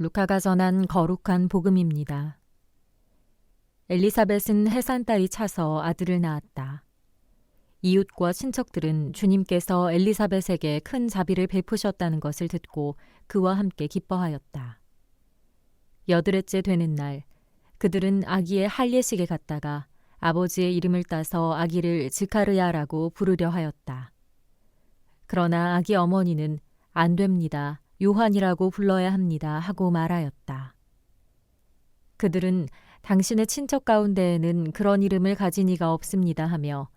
루카가 전한 거룩한 복음입니다. 엘리사벳은 해산달이 차서 아들을 낳았다. 이웃과 친척들은 주님께서 엘리사벳에게 큰 자비를 베푸셨다는 것을 듣고 그와 함께 기뻐하였다. 여드레째 되는 날, 그들은 아기의 할례식에 갔다가 아버지의 이름을 따서 아기를 지카르야라고 부르려 하였다. 그러나 아기 어머니는 안 됩니다. 요한이라고 불러야 합니다. 하고 말하였다. 그들은 당신의 친척 가운데에는 그런 이름을 가진 이가 없습니다 하며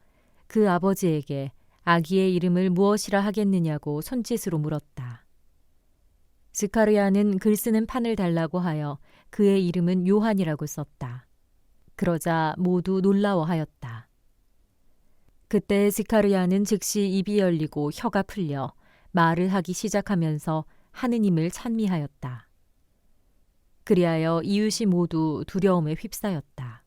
그 아버지에게 아기의 이름을 무엇이라 하겠느냐고 손짓으로 물었다. 스카르야는 글 쓰는 판을 달라고 하여 그의 이름은 요한이라고 썼다. 그러자 모두 놀라워하였다. 그때 스카르야는 즉시 입이 열리고 혀가 풀려 말을 하기 시작하면서 하느님을 찬미하였다. 그리하여 이웃이 모두 두려움에 휩싸였다.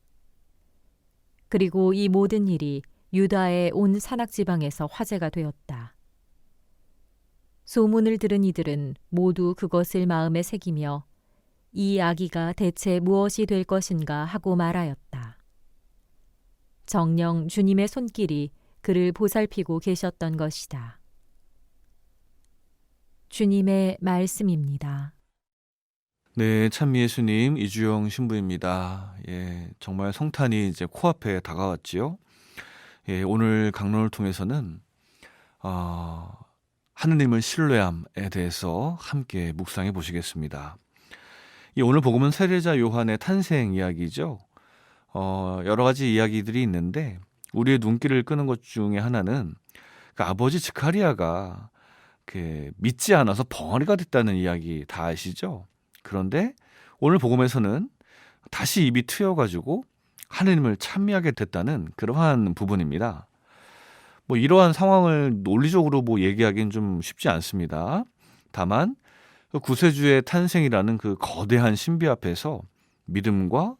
그리고 이 모든 일이 유다의 온 산악 지방에서 화제가 되었다. 소문을 들은 이들은 모두 그것을 마음에 새기며 이 아기가 대체 무엇이 될 것인가 하고 말하였다. 정령 주님의 손길이 그를 보살피고 계셨던 것이다. 주님의 말씀입니다. 네, 참 예수님 이주영 신부입니다. 예, 정말 성탄이 이제 코앞에 다가왔지요. 예, 오늘 강론을 통해서는 어, 하느님을 신뢰함에 대해서 함께 묵상해 보시겠습니다. 이 오늘 복음은 세례자 요한의 탄생 이야기죠. 어, 여러 가지 이야기들이 있는데 우리의 눈길을 끄는 것 중에 하나는 그 아버지 즈카리아가 그 믿지 않아서 벙어리가 됐다는 이야기 다 아시죠? 그런데 오늘 복음에서는 다시 입이 트여가지고 하느님을 찬미하게 됐다는 그러한 부분입니다. 뭐 이러한 상황을 논리적으로 뭐 얘기하기는 좀 쉽지 않습니다. 다만 그 구세주의 탄생이라는 그 거대한 신비 앞에서 믿음과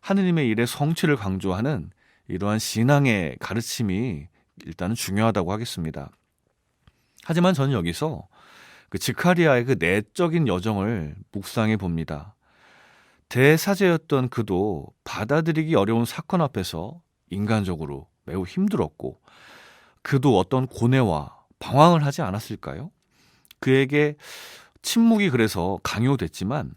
하느님의 일의 성취를 강조하는 이러한 신앙의 가르침이 일단은 중요하다고 하겠습니다. 하지만 저는 여기서 그 지카리아의 그 내적인 여정을 묵상해 봅니다. 대사제였던 그도 받아들이기 어려운 사건 앞에서 인간적으로 매우 힘들었고 그도 어떤 고뇌와 방황을 하지 않았을까요? 그에게 침묵이 그래서 강요됐지만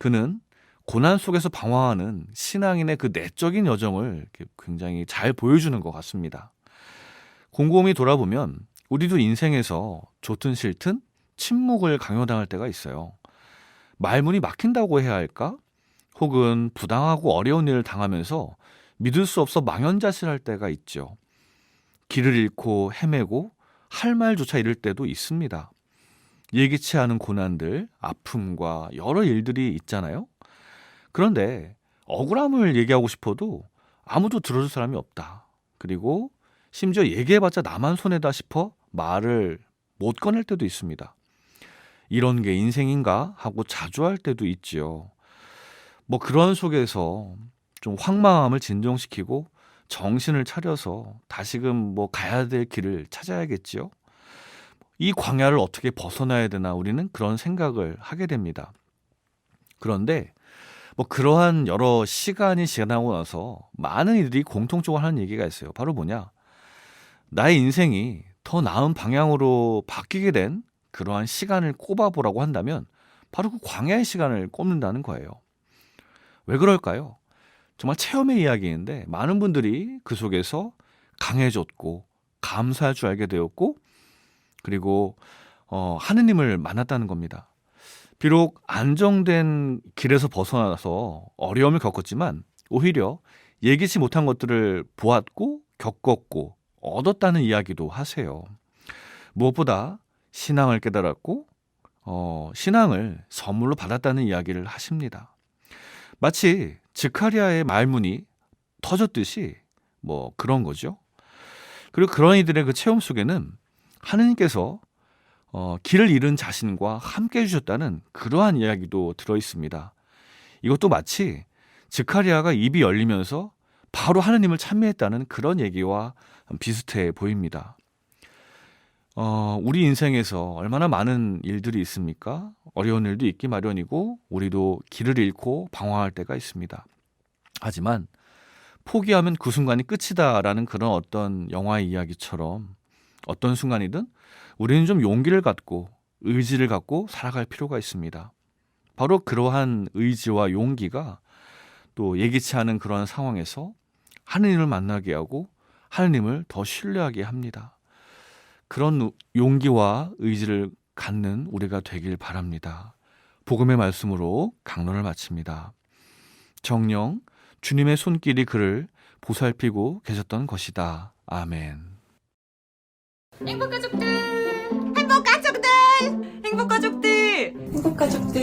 그는 고난 속에서 방황하는 신앙인의 그 내적인 여정을 굉장히 잘 보여주는 것 같습니다. 곰곰이 돌아보면 우리도 인생에서 좋든 싫든 침묵을 강요당할 때가 있어요. 말문이 막힌다고 해야 할까? 혹은 부당하고 어려운 일을 당하면서 믿을 수 없어 망연자실할 때가 있죠. 길을 잃고 헤매고 할 말조차 잃을 때도 있습니다. 예기치 않은 고난들, 아픔과 여러 일들이 있잖아요. 그런데 억울함을 얘기하고 싶어도 아무도 들어줄 사람이 없다. 그리고 심지어 얘기해봤자 나만 손해다 싶어 말을 못 꺼낼 때도 있습니다. 이런 게 인생인가 하고 자주 할 때도 있지요. 뭐 그런 속에서 좀 황망함을 진정시키고 정신을 차려서 다시금 뭐 가야 될 길을 찾아야겠지요. 이 광야를 어떻게 벗어나야 되나 우리는 그런 생각을 하게 됩니다. 그런데 뭐 그러한 여러 시간이 지나고 나서 많은 이들이 공통적으로 하는 얘기가 있어요. 바로 뭐냐? 나의 인생이 더 나은 방향으로 바뀌게 된 그러한 시간을 꼽아보라고 한다면 바로 그 광야의 시간을 꼽는다는 거예요. 왜 그럴까요? 정말 체험의 이야기인데 많은 분들이 그 속에서 강해졌고 감사할 줄 알게 되었고 그리고 어, 하느님을 만났다는 겁니다. 비록 안정된 길에서 벗어나서 어려움을 겪었지만 오히려 예기치 못한 것들을 보았고 겪었고 얻었다는 이야기도 하세요. 무엇보다 신앙을 깨달았고 어, 신앙을 선물로 받았다는 이야기를 하십니다. 마치 지카리아의 말문이 터졌듯이 뭐 그런 거죠. 그리고 그런 이들의 그 체험 속에는 하느님께서 어, 길을 잃은 자신과 함께 해주셨다는 그러한 이야기도 들어 있습니다. 이것도 마치 지카리아가 입이 열리면서 바로 하느님을 찬미했다는 그런 얘기와 비슷해 보입니다. 어, 우리 인생에서 얼마나 많은 일들이 있습니까? 어려운 일도 있기 마련이고, 우리도 길을 잃고 방황할 때가 있습니다. 하지만, 포기하면 그 순간이 끝이다라는 그런 어떤 영화의 이야기처럼 어떤 순간이든 우리는 좀 용기를 갖고 의지를 갖고 살아갈 필요가 있습니다. 바로 그러한 의지와 용기가 또 예기치 않은 그런 상황에서 하느님을 만나게 하고 하느님을 더 신뢰하게 합니다. 그런 용기와 의지를 갖는 우리가 되길 바랍니다. 복음의 말씀으로 강론을 마칩니다. 정령 주님의 손길이 그를 보살피고 계셨던 것이다. 아멘. 행복 가족들 행복 가족들 행복 가족들 행복 가족들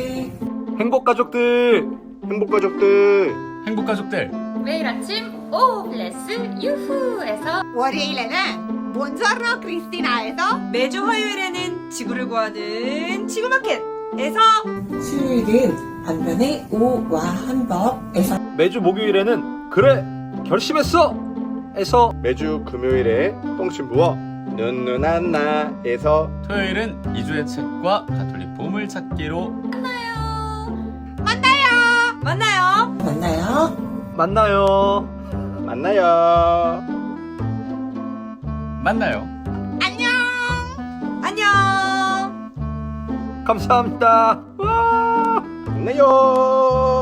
행복 가족들 행복 가족들 행복 가족들 매일 아침 오 블레스 유후에서 월요일에는 몬저너 크리스티나에서 매주 화요일에는 지구를 구하는 지구마켓에서 수요일은 반면의 오와 한법에서 매주 목요일에는 그래 결심했어! 에서 매주 금요일에 똥친부와 눈누난 나에서 토요일은 2주의 책과 가톨릭 보물 찾기로 만나 만나요 만나요 만나요. 안녕 안녕. 감사합니다 와 만나요 안녕.